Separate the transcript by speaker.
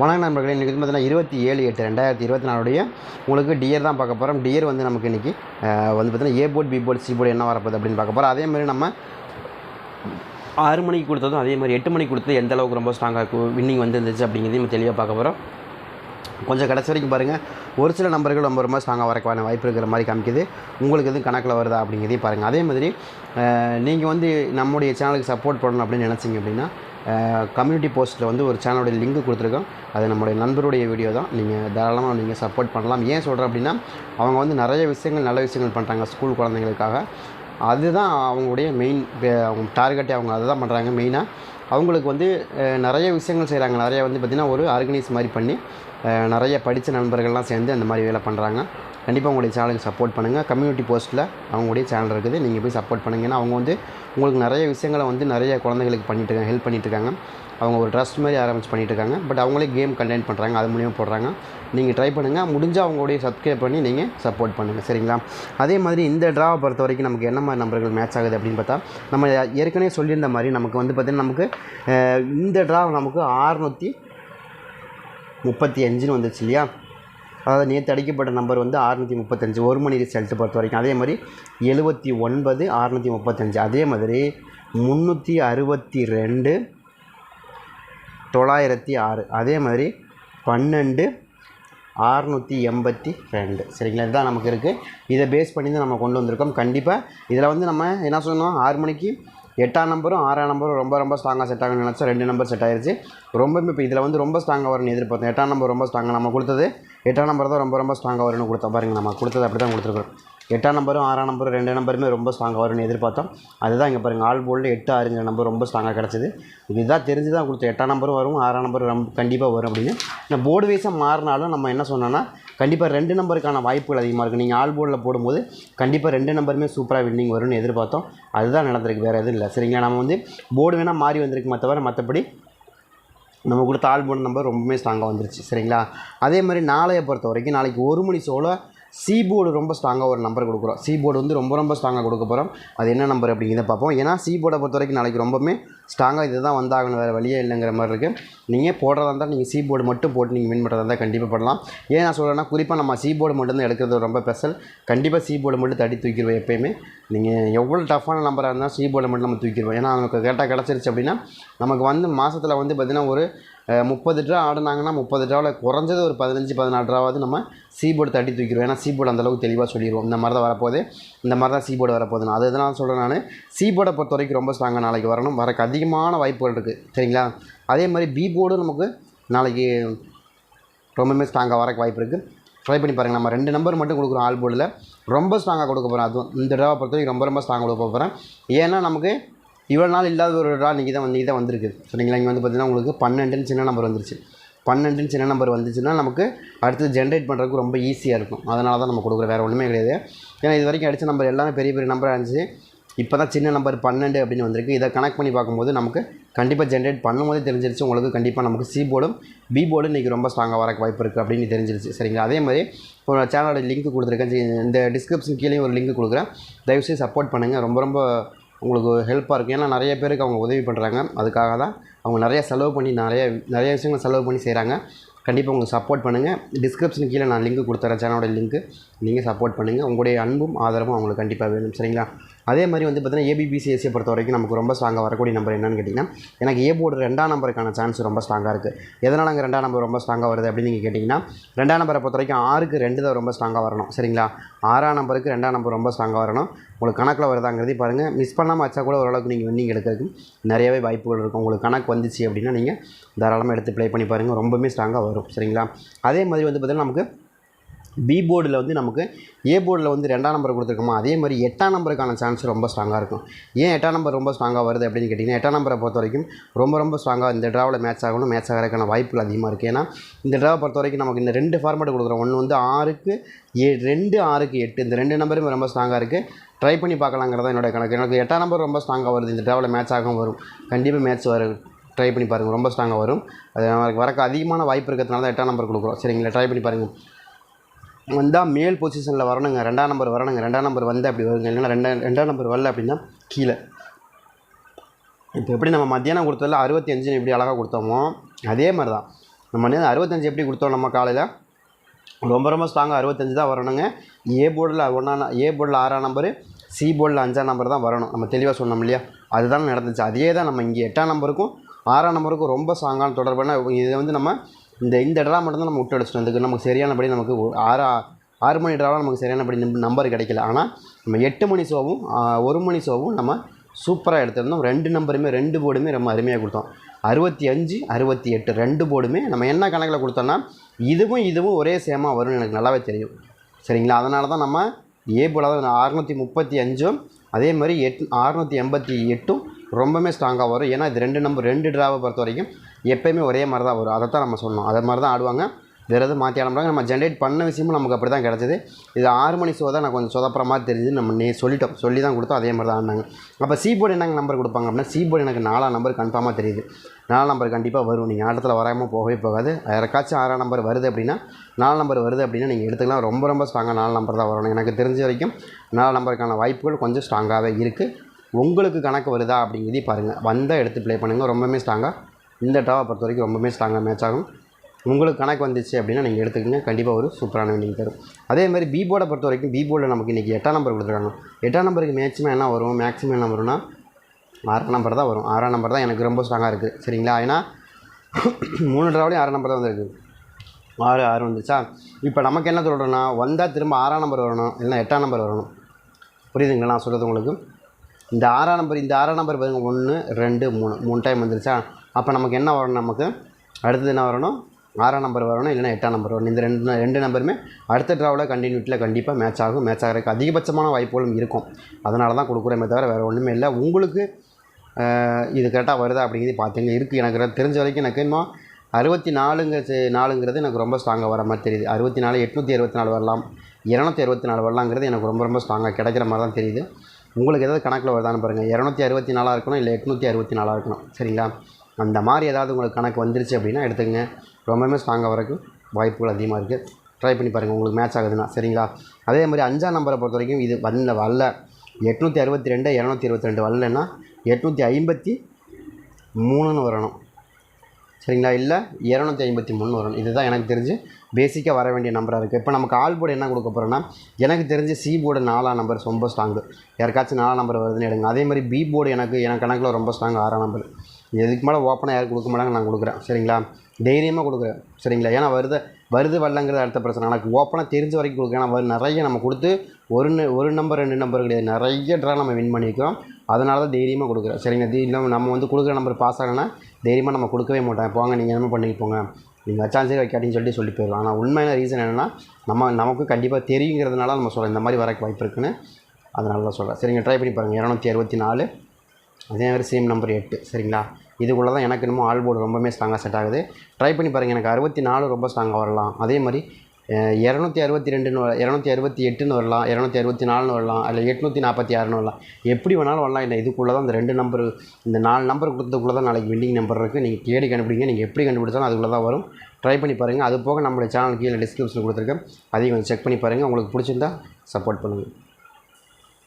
Speaker 1: வணக்கம் நண்பர்களே இன்றைக்கி வந்து பார்த்தீங்கன்னா இருபத்தி ஏழு எட்டு ரெண்டாயிரத்தி இருபத்தி நாலுடைய உங்களுக்கு டியர் தான் பார்க்க போகிறோம் டியர் வந்து நமக்கு இன்றைக்கி வந்து பார்த்தீங்கன்னா A board B board C board என்ன வரப்போகுது அப்படின்னு பார்க்க போகிறோம் அதே மாதிரி நம்ம ஆறு மணிக்கு கொடுத்ததும் அதே மாதிரி எட்டு மணிக்கு கொடுத்தது எந்த அளவுக்கு ரொம்ப ஸ்ட்ராங்காக இருக்கும் வின்னிங் வந்து இருந்துச்சு அப்படிங்கிறதையும் நம்ம தெளிவாக பார்க்க போகிறோம் கொஞ்சம் கடைசி வரைக்கும் பாருங்கள் ஒரு சில நம்பர்கள் ரொம்ப ரொம்ப ஸ்ட்ராங்காக வரக்கான வாய்ப்பு இருக்கிற மாதிரி காமிக்குது. உங்களுக்கு எதுவும் கணக்கில் வருதா அப்படிங்கிறதையும் பாருங்கள் அதே மாதிரி நீங்கள் வந்து நம்முடைய சேனலுக்கு சப்போர்ட் பண்ணணும் அப்படின்னு நினச்சிங்க அப்படின்னா கம்யூனிட்டி போஸ்ட்டில் வந்து ஒரு சேனலுடைய லிங்க் கொடுத்துருக்கோம். அது நம்மளுடைய நண்பருடைய வீடியோ தான். நீங்கள் தாராளமாக நீங்கள் சப்போர்ட் பண்ணலாம். ஏன் சொல்கிறேன் அப்படின்னா அவங்க வந்து நிறைய விஷயங்கள் நல்ல விஷயங்கள் பண்ணுறாங்க ஸ்கூல் குழந்தைங்களுக்காக. அதுதான் அவங்களுடைய மெயின் அவங்க டார்கெட்டே அவங்க அதை தான் பண்ணுறாங்க மெயினாக அவங்களுக்கு வந்து நிறைய விஷயங்கள் செய்கிறாங்க நிறைய வந்து பார்த்திங்கன்னா ஒரு ஆர்கனைஸ் மாதிரி பண்ணி நிறைய படித்த நண்பர்கள்லாம் சேர்ந்து அந்த மாதிரி வேலை பண்ணுறாங்க கண்டிப்பாக உங்களுடைய சேனலுக்கு சப்போர்ட் பண்ணுங்கள் கம்யூனிட்டி போஸ்ட்டில் அவங்களுடைய சேனல் இருக்குது. நீங்கள் போய் சப்போர்ட் பண்ணுங்கள் ஏன்னா அவங்க வந்து உங்களுக்கு நிறைய விஷயங்களை வந்து நிறைய குழந்தைகளுக்கு பண்ணிட்டுருக்காங்க ஹெல்ப் பண்ணிட்டு இருக்காங்க. அவங்க ஒரு ட்ரஸ்ட் மாதிரி ஆரம்பிச்சு பண்ணிட்டு இருக்காங்க. பட் அவங்களே கேம் கண்டென்ட் பண்ணுறாங்க அது மூலியமாக போடுறாங்க. நீங்கள் ட்ரை பண்ணுங்கள் முடிஞ்சால் அவங்களுடைய சப்ஸ்கிரைப் பண்ணி நீங்கள் சப்போர்ட் பண்ணுங்கள் சரிங்களா? அதே மாதிரி இந்த ட்ராவை பொறுத்த வரைக்கும் நமக்கு என்ன மாதிரி நம்பர்கள் மேட்ச் ஆகுது அப்படின்னு பார்த்தா நம்ம ஏற்கனவே சொல்லியிருந்த மாதிரி நமக்கு வந்து பார்த்திங்கன்னா நமக்கு இந்த ட்ரா நமக்கு ஆறுநூற்றி முப்பத்தி அஞ்சுன்னு வந்துச்சு இல்லையா? அதாவது நேற்று அடிக்கப்பட்ட நம்பர் வந்து அறுநூற்றி முப்பத்தஞ்சு. ஒரு மணி ரிசல்ட்டு பொறுத்த வரைக்கும். அதே மாதிரி எழுபத்தி ஒன்பது அறுநூற்றி முப்பத்தஞ்சு. அதே மாதிரி முந்நூற்றி அறுபத்தி ரெண்டு தொள்ளாயிரத்தி ஆறு. அதே மாதிரி பன்னெண்டு அறுநூற்றி எண்பத்தி ரெண்டு. சரிங்களா? இதுதான் நமக்கு இருக்குது இதை பேஸ் பண்ணி தான் நம்ம கொண்டு வந்திருக்கோம். கண்டிப்பாக இதில் வந்து நம்ம என்ன சொன்னோம் ஆறு மணிக்கு எட்டாம் நம்பரும் ஆறாம் நம்பரும் ரொம்ப ரொம்ப ஸ்ட்ராங்காக செட் ஆகும்னு நினச்சா ரெண்டு நம்பர் செட் ஆயிருச்சு. ரொம்ப இப்போ இதில் வந்து ரொம்ப ஸ்ட்ராங்காக வரும்னு எதிர்பார்த்தோம். எட்டாம் நம்பர் ரொம்ப ஸ்ட்ராங்காக நம்ம கொடுத்தது. எட்டாம் நம்பர் தான் ரொம்ப ரொம்ப ஸ்ட்ராங்காக வரும்னு கொடுத்தோம். பாருங்கள் நம்ம கொடுத்தது அப்படி தான் கொடுத்துருக்கோம் எட்டாம் நம்பரும் ஆறாம் நம்பரும் ரெண்டு நம்பருமே ரொம்ப ஸ்ட்ராங்காக வரும்னு எதிர்பார்த்தோம். அதுதான் இங்கே பாருங்கள் ஆல் போல்டு எட்டு ஆறுங்கிற நம்பர் ரொம்ப ஸ்ட்ராங்காக கிடச்சிது. இதுதான் தெரிஞ்சு தான் கொடுத்தோம். எட்டாம் நம்பரும் வரும் ஆறாம் நம்பர் ரொம்ப கண்டிப்பாக வரும் அப்படின்னு. இந்த போர்டு வைஸாக மாறினாலும் நம்ம என்ன சொன்னோன்னா கண்டிப்பாக ரெண்டு நம்பருக்கான வாய்ப்புகள் அதிகமாக இருக்குது நீங்கள் ஆல் போர்டில் போடும்போது கண்டிப்பாக ரெண்டு நம்பருமே சூப்பராக வின்னிங் வரும்னு எதிர்பார்த்தோம். அதுதான் நடந்திருக்கு. வேறு எதுவும் இல்லை. சரிங்களா? நம்ம வந்து போர்டு வேணால் மாறி வந்திருக்கு தவிர மற்றபடி நம்ம கொடுத்த ஆல் போர்டு நம்பர் ரொம்பவுமே ஸ்ட்ராங்காக வந்துருச்சு. சரிங்களா? அதே மாதிரி நாளையை பொறுத்த வரைக்கும் நாளைக்கு ஒரு மணி சோழ சீபோர்டு ரொம்ப ஸ்ட்ராங்காக ஒரு நம்பர் கொடுக்குறோம். சி போர்டு வந்து ரொம்ப ரொம்ப ஸ்ட்ராங்காக கொடுக்க போகிறோம் அது என்ன நம்பர் அப்படிங்கிறத பார்ப்போம். ஏன்னா சி போர்டை பொறுத்த வரைக்கும் நாளைக்கு ரொம்பவுமே ஸ்ட்ராங்காக இது தான் வந்தாகணும். வேறு வழியே இல்லைங்கிற மாதிரி இருக்குது நீங்கள் போடுறதா இருந்தால் நீங்கள் சீபோர்டு மட்டும் போட்டு நீங்கள் வின் பண்ணுறதா இருந்தால் கண்டிப்பாக பண்ணலாம். ஏன் நான் சொல்கிறேன்னா குறிப்பாக நம்ம சீபோர்டு மட்டும்தான் மட்டும் தான் எடுக்கிறது ரொம்ப ஸ்பெஷல் கண்டிப்பாக சீபோர்டு மட்டும் தடி தூக்கிடுவோம் எப்பயுமே. நீங்கள் எவ்வளோ டஃப்பான நம்பராக இருந்தால் சி மட்டும் நம்ம தூக்கிடுவோம். ஏன்னா நமக்கு கேட்டால் கிடச்சிருச்சு அப்படின்னா நமக்கு வந்து மாதத்தில் வந்து பார்த்திங்கன்னா ஒரு முப்பது ட்ரா ஆடுனாங்கன்னா முப்பது ட்ராவில் குறைஞ்சது ஒரு பதினஞ்சு பதினாறு ட்ராவாவது நம்ம சீபோர்டு தட்டி தூக்கிடுவோம். ஏன்னா சீபோர்டு அந்தளவுக்கு தெளிவாக சொல்லிடுவோம் இந்த மாதிரி தான் வரப்போகுது. இந்த மாதிரி தான் சீபோர்டு வரப்போகுது நான் அதுதான் சொல்கிறேன் நான்? சீபோர்டை பொறுத்த வரைக்கும் ரொம்ப ஸ்ட்ராங்காக நாளைக்கு வரணும். வரக்கு அதிகமான வாய்ப்புகள் இருக்குது சரிங்களா? அதே மாதிரி பி போர்டும் நமக்கு நாளைக்கு ரொம்பவுமே ஸ்ட்ராங்காக வரக்கு வாய்ப்பு இருக்குது ட்ரை பண்ணி பாருங்கள் நம்ம ரெண்டு நம்பர் மட்டும் கொடுக்குறோம் ஆல் போர்டில் ரொம்ப ஸ்ட்ராங்காக கொடுக்க போகிறேன் அதுவும் இந்த ட்ராவை பொறுத்த வரைக்கும் ரொம்ப ரொம்ப ஸ்ட்ராங்காக கொடுக்க போகிறேன் ஏன்னா நமக்கு இவ்வளோ நாள் இல்லாத ஒரு ரா இன்றைக்கி தான் வந்து தான் வந்திருக்கு. சரிங்களா? இங்கே வந்து பார்த்தீங்கன்னா உங்களுக்கு பன்னெண்டுன்னு சின்ன நம்பர் வந்துருச்சு. பன்னெண்டுன்னு சின்ன நம்பர் வந்துச்சுன்னா நமக்கு அடுத்து ஜென்ரேட் பண்ணுறதுக்கு ரொம்ப ஈஸியாக இருக்கும். அதனால தான் நம்ம கொடுக்குற வேறு ஒன்றுமே கிடையாது. ஏன்னா இது வரைக்கும் அடித்த நம்பர் எல்லாமே பெரிய பெரிய நம்பராக இருந்துச்சு. இப்போ தான் சின்ன நம்பர் பன்னெண்டு அப்படின்னு வந்திருக்கு. இதை கனெக்ட் பண்ணி பார்க்கும்போது நமக்கு கண்டிப்பாக ஜென்ரேட் பண்ணும்போதே தெரிஞ்சிருச்சு. உங்களுக்கு கண்டிப்பாக நமக்கு சி போர்டும் பி போர்டும் இன்றைக்கி ரொம்ப ஸ்ட்ராங்காக வரக்கு வாய்ப்பு இருக்குது அப்படின்னு தெரிஞ்சிருச்சு. சரிங்களா? அதே மாதிரி ஒரு சேனலோட லிங்க் கொடுத்துருக்கேன். இந்த டிஸ்கிரிப்ஷன் கீழே ஒரு லிங்க் கொடுக்குறேன். தயவுசெய்து சப்போர்ட் பண்ணுங்கள் ரொம்ப ரொம்ப உங்களுக்கு ஹெல்ப்பாக இருக்கும் ஏன்னா நிறைய பேருக்கு அவங்க உதவி பண்ணுறாங்க அதுக்காக தான் அவங்க நிறைய செலவு பண்ணி நிறைய நிறைய விஷயங்கள் செலவு பண்ணி செய்கிறாங்க கண்டிப்பாக உங்களுக்கு சப்போர்ட் பண்ணுங்கள் டிஸ்கிரிப்ஷன் கீழே நான் லிங்க் கொடுத்துறேன். சேனலோட லிங்க்கு நீங்கள் சப்போர்ட் பண்ணுங்கள் உங்களுடைய அன்பும் ஆதரவும் அவங்களுக்கு கண்டிப்பாக வேணும். சரிங்களா? அதே மாதிரி வந்து பார்த்தீங்கன்னா ஏபிபிசிஎஸ்சியை பொறுத்த வரைக்கும் நமக்கு ரொம்ப ஸ்ட்ராங்காக வரக்கூடிய நம்பர் என்னன்னு கேட்டிங்கன்னா எனக்கு ஏ போர்டு ரெண்டாம் நம்பருக்கான சான்ஸ் ரொம்ப ஸ்ட்ராங்காக இருக்குது எதனால் அங்கே ரெண்டாம் நம்பர் ரொம்ப ஸ்ட்ராங்காக வருது அப்படின்னு நீங்கள் கேட்டிங்கன்னா ரெண்டாம் நம்பரை பொறுத்த வரைக்கும் ஆறுக்கு ரெண்டு தான் ரொம்ப ஸ்ட்ராங்காக வரணும். சரிங்களா? ஆறாம் நம்பருக்கு ரெண்டாம் நம்பர் ரொம்ப ஸ்ட்ராங்காக வரணும். உங்களுக்கு கணக்கில் வருதாங்கிறதே பாருங்கள் மிஸ் பண்ணாமல் வச்சா கூட ஓரளவுக்கு நீங்கள் வின்னிங் எடுக்கிறதுக்கு நிறையவே வாய்ப்புகள் இருக்கும். உங்களுக்கு கணக்கு வந்துச்சு அப்படின்னா நீங்கள் தாராளமாக எடுத்து ப்ளே பண்ணி பாருங்கள் ரொம்பவுமே ஸ்ட்ராங்காக வரும். சரிங்களா? அதே மாதிரி வந்து பார்த்திங்கன்னா நமக்கு பி போர்டில் வந்து நமக்கு ஏ போர்டில் வந்து ரெண்டாம் நம்பர் கொடுத்துருக்கோமா? அதே மாதிரி எட்டாம் நம்பருக்கான சான்ஸ் ரொம்ப ஸ்ட்ராங்காக இருக்கும். ஏன் எட்டாம் நம்பர் ரொம்ப ஸ்ட்ராங்காக வருது அப்படின்னு கேட்டிங்கன்னா எட்டாம் நம்பரை பொறுத்த வரைக்கும் ரொம்ப ரொம்ப ஸ்ட்ராங்காக இந்த ட்ராவில் மேட்ச் ஆகணும் மேட்ச் ஆகிறதுக்கான வாய்ப்புகள் அதிகமாக இருக்குது ஏன்னா இந்த ட்ராவை பொறுத்த வரைக்கும் நமக்கு இந்த ரெண்டு ஃபார்மேட் கொடுக்குறோம். ஒன்று வந்து ஆறுக்கு ஏ ரெண்டு ஆறுக்கு எட்டு. இந்த ரெண்டு நம்பரும் ரொம்ப ஸ்ட்ராங்காக இருக்குது ட்ரை பண்ணி பார்க்கலாங்கிறதா என்னோட கணக்கு. எனக்கு எட்டாம் நம்பர் ரொம்ப ஸ்ட்ராங்காக வருது. இந்த ட்ராவில் மேட்ச் ஆகவும் வரும். கண்டிப்பாக மேட்ச் வரும் ட்ரை பண்ணி பாருங்கள் ரொம்ப ஸ்ட்ராங்காக வரும். அது நமக்கு வரக்கு அதிகமான வாய்ப்பு இருக்கிறதுனால தான் எட்டாம் நம்பர் கொடுக்குறோம். சரிங்களா? ட்ரை பண்ணி பாருங்கள் வந்தால் மேல் பொசிஷனில் வரணுங்க. ரெண்டாம் நம்பர் வரணுங்க. ரெண்டாம் நம்பர் வந்து அப்படி வருங்க. இல்லைன்னா ரெண்டாம் ரெண்டாம் நம்பர் வரல அப்படின்னா கீழே. இப்போ எப்படி நம்ம மத்தியானம் கொடுத்ததில் அறுபத்தி அஞ்சுன்னு எப்படி அழகாக கொடுத்தோமோ அதே மாதிரி தான் நம்ம மத்தியானம் அறுபத்தஞ்சு எப்படி கொடுத்தோம் நம்ம காலையில்? ரொம்ப ரொம்ப ஸ்ட்ராங்காக அறுபத்தஞ்சு தான் வரணுங்க. ஏ போர்டில் ஒன்றா ஏ போர்டில் ஆறாம் நம்பரு சி போர்டில் அஞ்சாம் நம்பர் தான் வரணும். நம்ம தெளிவாக சொன்னோம் இல்லையா? அதுதான் நடந்துச்சு. அதே தான் நம்ம இங்கே எட்டாம் நம்பருக்கும் ஆறாம் நம்பருக்கும் ரொம்ப ஸ்ட்ராங்கான தொடர்பான இதை வந்து நம்ம இந்த இந்த ட்ரா மட்டும்தான் நம்ம விட்டு அடிச்சிட்டோம். இதுக்கு நமக்கு சரியானபடி நமக்கு ஆறு ஆறு மணி ட்ராவில் நமக்கு சரியானபடி நம்பர் கிடைக்கல. ஆனால் நம்ம எட்டு மணி ஷோவும் ஒரு மணி ஷோவும் நம்ம சூப்பராக எடுத்திருந்தோம். ரெண்டு நம்பருமே ரெண்டு போர்டுமே ரொம்ப அருமையாக கொடுத்தோம். அறுபத்தி அஞ்சு அறுபத்தி எட்டு ரெண்டு போர்டுமே நம்ம என்ன கணக்கில் கொடுத்தோன்னா இதுவும் இதுவும் ஒரே சேமாக வரும்னு எனக்கு நல்லாவே தெரியும். சரிங்களா? அதனால தான் நம்ம ஏ போல் அறுநூற்றி முப்பத்தி அஞ்சும் அதே மாதிரி எட் அறுநூற்றி எண்பத்தி எட்டும் ரொம்பவுமே ஸ்ட்ராங்காக வரும். ஏன்னா இது ரெண்டு நம்பர் ரெண்டு ட்ராவை பொறுத்த வரைக்கும் எப்போயுமே ஒரே மாதிரி தான் வரும். அதை தான் நம்ம சொன்னோம் அதை மாதிரி தான் ஆடுவாங்க. வேறு எதுவும் மாற்றி ஆடுறாங்க நம்ம ஜென்ரேட் பண்ண விஷயமும் நமக்கு அப்படி தான் கிடச்சிது. இது ஆறு மணி ஷோ தான் நான் கொஞ்சம் சொதப்புற மாதிரி தெரிஞ்சு நம்ம நே சொல்லிட்டோம். சொல்லி தான் கொடுத்தோம். அதே மாதிரி தான் ஆடினாங்க. அப்போ சி போர்டு என்னங்க நம்பர் கொடுப்பாங்க அப்படின்னா சி போர்டு எனக்கு நாலாம் நம்பர் கன்ஃபார்மாக தெரியுது. நாலாம் நம்பர் கண்டிப்பாக வரும். நீங்கள் ஆட்டத்தில் வராமல் போகவே போகாது. யாருக்காச்சும் ஆறாம் நம்பர் வருது அப்படின்னா நாலு நம்பர் வருது அப்படின்னா நீங்கள் எடுத்துக்கலாம். ரொம்ப ரொம்ப ஸ்ட்ராங்காக நாலு நம்பர் தான் வரணும். எனக்கு தெரிஞ்ச வரைக்கும் நாலு நம்பருக்கான வாய்ப்புகள் கொஞ்சம் ஸ்ட்ராங்காகவே இருக்குது உங்களுக்கு கணக்கு வருதா அப்படிங்கிறதையும் பாருங்கள் வந்தால் எடுத்து ப்ளே பண்ணுங்கள் ரொம்பவுமே ஸ்ட்ராங்காக இந்த டாவை பொறுத்த வரைக்கும் ரொம்பவுமே ஸ்ட்ராங்காக மேட்ச் ஆகும். உங்களுக்கு கணக்கு வந்துச்சு அப்படின்னா நீங்கள் எடுத்துக்கிங்க. கண்டிப்பாக ஒரு சூப்பரான வின்னிங் தரும். அதே மாதிரி பி போர்டை பொறுத்த வரைக்கும் பி போர்டில் நமக்கு இன்றைக்கி எட்டாம் நம்பர் கொடுத்துருக்காங்க. எட்டாம் நம்பருக்கு மேக்ஸிமம் என்ன வரும்? மேக்ஸிமம் என்ன வரும்னா ஆறாம் நம்பர் தான் வரும். ஆறாம் நம்பர் தான் எனக்கு ரொம்ப ஸ்ட்ராங்காக இருக்குது சரிங்களா? ஏன்னா மூணு ட்ராவலையும் ஆறாம் நம்பர் தான் வந்திருக்கு. ஆறு ஆறு வந்துச்சா இப்போ நமக்கு என்ன சொல்கிறோன்னா வந்தால் திரும்ப ஆறாம் நம்பர் வரணும். இல்லைன்னா எட்டாம் நம்பர் வரணும். புரியுதுங்களா? நான் சொல்கிறது உங்களுக்கு. இந்த ஆறாம் நம்பர் இந்த ஆறாம் நம்பர் பாருங்கள் ஒன்று ரெண்டு மூணு. மூணு டைம் வந்துருச்சா? அப்போ நமக்கு என்ன வரணும் நமக்கு? அடுத்தது என்ன வரணும்? ஆறாம் நம்பர் வரணும் இல்லைன்னா எட்டாம் நம்பர் வரணும். இந்த ரெண்டு ரெண்டு நம்பருமே அடுத்த ட்ராவில் கண்டினியூட்டில் கண்டிப்பாக மேட்ச் ஆகும் மேட்ச் ஆகிறதுக்கு அதிகபட்சமான வாய்ப்புகளும் இருக்கும். அதனால தான் கொடுக்குறமே தவிர வேறு ஒன்றுமே இல்லை. உங்களுக்கு இது கரெக்டாக வருதா அப்படிங்கிறது பார்த்துங்க இருக்குது எனக்கு தெரிஞ்ச வரைக்கும் எனக்கு இன்னும் அறுபத்தி நாலுங்க நாலுங்கிறது எனக்கு ரொம்ப ஸ்ட்ராங்காக வர மாதிரி தெரியுது. அறுபத்தி நாலு எட்நூற்றி அறுபத்தி நாலு வரலாம். இரநூத்தி அறுபத்தி நாலு வரலாங்கிறது எனக்கு ரொம்ப ரொம்ப ஸ்ட்ராங்காக கிடைக்கிற மாதிரி தான் தெரியுது. உங்களுக்கு எதாவது கணக்கில் வருதான்னு பாருங்கள் இரநூத்தி அறுபத்தி நாலாக இருக்கணும் இல்லை எட்நூற்றி அறுபத்தி நாலாக இருக்கணும். சரிங்களா? அந்த மாதிரி ஏதாவது உங்களுக்கு கணக்கு வந்துருச்சு அப்படின்னா எடுத்துக்கங்க. ரொம்பவுமே ஸ்ட்ராங்காக வரக்கு வாய்ப்புகள் அதிகமாக இருக்குது ட்ரை பண்ணி பாருங்கள் உங்களுக்கு மேட்ச் ஆகுதுன்னா. சரிங்களா? அதே மாதிரி அஞ்சாம் நம்பரை பொறுத்த வரைக்கும் இது வந்த வரல எட்நூற்றி அறுபத்தி ரெண்டு இரநூத்தி இருபத்தி ரெண்டு வரலன்னா எட்நூற்றி ஐம்பத்தி மூணுன்னு வரணும். சரிங்களா? இல்லை இரநூத்தி ஐம்பத்தி மூணு வரணும். இதுதான் எனக்கு தெரிஞ்சு பேசிக்காக வர வேண்டிய நம்பராக இருக்குது இப்போ நமக்கு ஆல் போர்டு என்ன கொடுக்க போகிறோன்னா எனக்கு தெரிஞ்சு சி போர்டு நாலாம் நம்பர் ரொம்ப ஸ்ட்ராங்கு யாருக்காச்சும் நாலாம் நம்பர் வருதுன்னு எடுங்க. அதே மாதிரி பி போர்டு எனக்கு எனக்கு கணக்கில் ரொம்ப ஸ்ட்ராங் ஆறாம் நம்பர் இதுக்கு மேலே ஓப்பனாக யாரும் கொடுக்க மாட்டாங்க நான் கொடுக்குறேன். சரிங்களா? தைரியமாக கொடுக்குறேன். சரிங்களா? ஏன்னா வருது வருது வரலங்கிறது அடுத்த பிரச்சனை. எனக்கு ஓப்பனாக தெரிஞ்ச வரைக்கும் கொடுக்குறேன். ஏன்னா நிறைய நம்ம கொடுத்து ஒரு ந- ஒரு நம்பர் ரெண்டு நம்பர் கிடையாது. நிறைய ட்ரா நம்ம வின் பண்ணியிருக்கோம் அதனால தான் தைரியமாக கொடுக்குறேன். சரிங்க தி இல்லாமல் நம்ம வந்து கொடுக்குற நம்பர் பாஸ் ஆகலைன்னா தைரியமாக நம்ம கொடுக்கவே மாட்டோம். போங்க நீங்கள் என்ன பண்ணிட்டு போங்க. நீங்கள் வச்சாலும் சரி வைக்காட்டின்னு சொல்லிட்டு சொல்லி போயிடலாம். ஆனால் உண்மையான ரீசன் என்னென்னா நம்ம நமக்கு கண்டிப்பாக தெரியுங்கிறதுனால நம்ம சொல்கிறோம் இந்த மாதிரி வரக்கு வாய்ப்பு இருக்குன்னு. அதனால தான் சொல்கிறேன் சரிங்க ட்ரை பண்ணி பாருங்கள் இரநூத்தி அறுபத்தி நாலு. அதே மாதிரி சேம் நம்பர் எட்டு. சரிங்களா? இதுக்குள்ளே தான் எனக்கு இன்னமும் ஆல் போர்டு ரொம்பவே ஸ்ட்ராங்காக செட் ஆகுது. ட்ரை பண்ணி பாருங்கள் எனக்கு அறுபத்தி நாலு ரொம்ப ஸ்ட்ராங்காக வரலாம். அதே மாதிரி இரநூத்தி அறுபத்தி ரெண்டுன்னு இரநூத்தி அறுபத்தி எட்டுன்னு வரலாம் இரநூத்தி அறுபத்தி நாலுன்னு வரலாம் இல்லை எட்நூற்றி நாற்பத்தி ஆறுன்னு வரலாம். எப்படி வேணாலும் வரலாம். இல்லை இதுக்குள்ளே தான் இந்த ரெண்டு நம்பர் இந்த நாலு நம்பர் கொடுத்ததுக்குள்ளே தான் நாளைக்கு வில்லிங் நம்பர் இருக்குது நீங்கள் தேடி கண்டுபிடிங்க. நீங்கள் எப்படி கண்டுபிடிச்சாலும் அதுக்குள்ளே தான் வரும். ட்ரை பண்ணி பாருங்கள் அது போக நம்மளுடைய சேனல் கீழே டிஸ்கிரிப்ஷனில் கொடுத்துருக்கேன். அதையும் கொஞ்சம் செக் பண்ணி பாருங்கள் உங்களுக்கு பிடிச்சிருந்தா சப்போர்ட் பண்ணுங்கள்